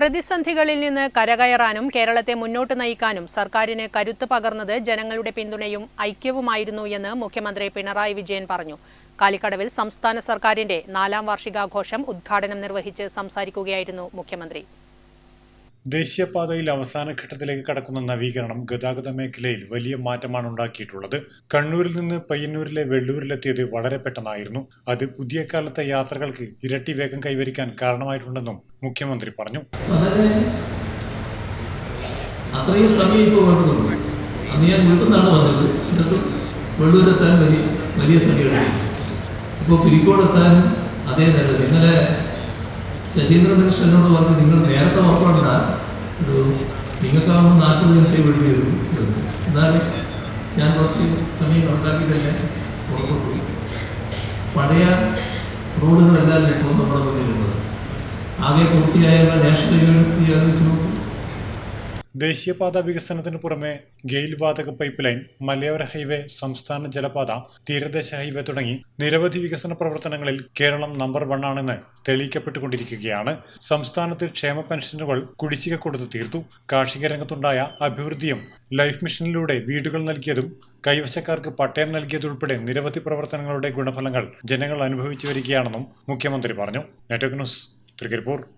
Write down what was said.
പ്രതിസന്ധികളിൽ നിന്ന് കരകയറാനും കേരളത്തെ മുന്നോട്ട് നയിക്കാനും സർക്കാരിന് കരുത്ത് പകർന്നത് ജനങ്ങളുടെ പിന്തുണയും ഐക്യവുമായിരുന്നു എന്ന് മുഖ്യമന്ത്രി പിണറായി വിജയൻ പറഞ്ഞു. കാലിക്കടവിൽ സംസ്ഥാന സർക്കാരിന്റെ നാലാം വാർഷികാഘോഷം ഉദ്ഘാടനം നിർവഹിച്ച് സംസാരിക്കുകയായിരുന്നു മുഖ്യമന്ത്രി. ദേശീയപാതയിൽ അവസാന ഘട്ടത്തിലേക്ക് കടക്കുന്ന നവീകരണം ഗതാഗത മേഖലയിൽ വലിയ മാറ്റമാണ് ഉണ്ടാക്കിയിട്ടുള്ളത്. കണ്ണൂരിൽ നിന്ന് പയ്യന്നൂരിലെ വെള്ളൂരിലെത്തിയത് വളരെ പെട്ടെന്നായിരുന്നു. അത് പുതിയ കാലത്തെ യാത്രകൾക്ക് ഇരട്ടി വേഗം കൈവരിക്കാൻ കാരണമായിട്ടുണ്ടെന്നും മുഖ്യമന്ത്രി പറഞ്ഞു. സമയം വന്നത് വലിയ വലിയ ഇപ്പോൾ പിരിക്കോടെത്താനും അതേ നല്ലത് ഇന്നലെ ശശീന്ദ്രൻ മിനിസ്റ്റർ എന്നോട് നിങ്ങൾ നേരത്തെ ഉറപ്പാണ്ട ഒരു നിങ്ങൾക്കാവുമ്പോൾ നാൽപ്പത് മിനിറ്റ് വേണ്ടി വരും എന്ന്. എന്നാലും ഞാൻ കുറച്ച് സമയം കണക്കാക്കിയിട്ടല്ലേ പുറപ്പെട്ടു പഴയ റോഡുകളെല്ലാം ഇപ്പോൾ നമ്മുടെ മുന്നിലുള്ളത് ആകെ പൂർത്തിയായ നാഷണൽ യൂണിവേഴ്സിറ്റി ആലോചിച്ച് നോക്കൂ. ദേശീയപാത വികസനത്തിന് പുറമെ ഗെയിൽ വാതക പൈപ്പ് ലൈൻ മലയോര ഹൈവേ സംസ്ഥാന ജലപാത തീരദേശ ഹൈവേ തുടങ്ങി നിരവധി വികസന പ്രവർത്തനങ്ങളിൽ കേരളം നമ്പർ വൺ ആണെന്ന് തെളിയിക്കപ്പെട്ടുകൊണ്ടിരിക്കുകയാണ്. സംസ്ഥാനത്ത് ക്ഷേമ പെൻഷനുകൾ കുടിശ്ശിക കൊടുത്ത് തീർത്തു. കാർഷിക രംഗത്തുണ്ടായ അഭിവൃദ്ധിയും ലൈഫ് മിഷനിലൂടെ വീടുകൾ നൽകിയതും കൈവശക്കാർക്ക് പട്ടയം നൽകിയതുൾപ്പെടെ നിരവധി പ്രവർത്തനങ്ങളുടെ ഗുണഫലങ്ങൾ ജനങ്ങൾ അനുഭവിച്ചു വരികയാണെന്നും മുഖ്യമന്ത്രി പറഞ്ഞു. Network news Thrikkaripur.